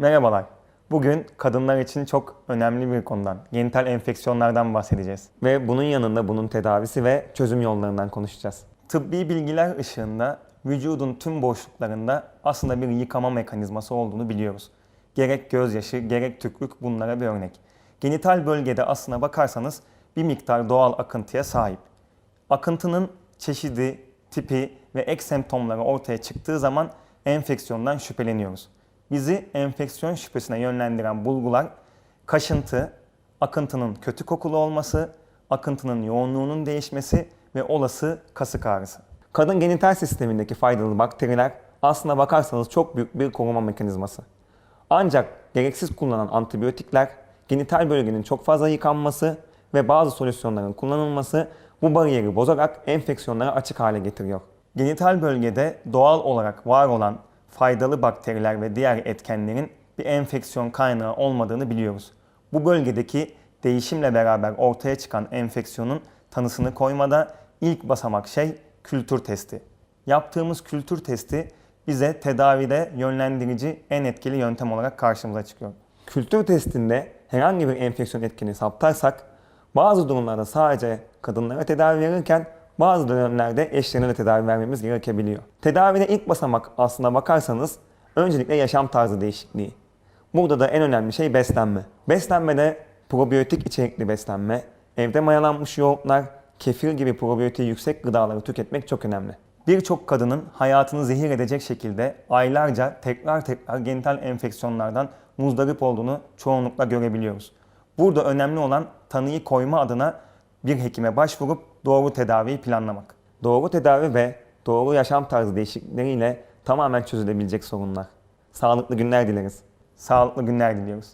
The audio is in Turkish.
Merhabalar. Bugün kadınlar için çok önemli bir konudan, genital enfeksiyonlardan bahsedeceğiz. Ve bunun yanında bunun tedavisi ve çözüm yollarından konuşacağız. Tıbbi bilgiler ışığında vücudun tüm boşluklarında aslında bir yıkama mekanizması olduğunu biliyoruz. Gerek gözyaşı, gerek tükürük bunlara bir örnek. Genital bölgede aslına bakarsanız bir miktar doğal akıntıya sahip. Akıntının çeşidi, tipi ve ek semptomları ortaya çıktığı zaman enfeksiyondan şüpheleniyoruz. Bizi enfeksiyon şüphesine yönlendiren bulgular kaşıntı, akıntının kötü kokulu olması, akıntının yoğunluğunun değişmesi ve olası kasık ağrısı. Kadın genital sistemindeki faydalı bakteriler aslına bakarsanız çok büyük bir koruma mekanizması. Ancak gereksiz kullanılan antibiyotikler, genital bölgenin çok fazla yıkanması ve bazı solüsyonların kullanılması bu bariyeri bozarak enfeksiyonları açık hale getiriyor. Genital bölgede doğal olarak var olan faydalı bakteriler ve diğer etkenlerin bir enfeksiyon kaynağı olmadığını biliyoruz. Bu bölgedeki değişimle beraber ortaya çıkan enfeksiyonun tanısını koymada ilk basamak şey kültür testi. Yaptığımız kültür testi bize tedavide yönlendirici en etkili yöntem olarak karşımıza çıkıyor. Kültür testinde herhangi bir enfeksiyon etkeni saptarsak bazı durumlarda sadece kadınlara tedavi verirken bazı dönemlerde eşlerine de tedavi vermemiz gerekebiliyor. Tedavide ilk basamak aslına bakarsanız öncelikle yaşam tarzı değişikliği. Burada da en önemli şey beslenme. Beslenmede probiyotik içerikli beslenme, evde mayalanmış yoğurtlar, kefir gibi probiyotiği yüksek gıdaları tüketmek çok önemli. Birçok kadının hayatını zehir edecek şekilde aylarca tekrar tekrar genital enfeksiyonlardan muzdarip olduğunu çoğunlukla görebiliyoruz. Burada önemli olan tanıyı koyma adına bir hekime başvurup doğru tedaviyi planlamak. Doğru tedavi ve doğru yaşam tarzı değişiklikleriyle tamamen çözülebilecek sorunlar. Sağlıklı günler dileriz. Sağlıklı günler diliyoruz.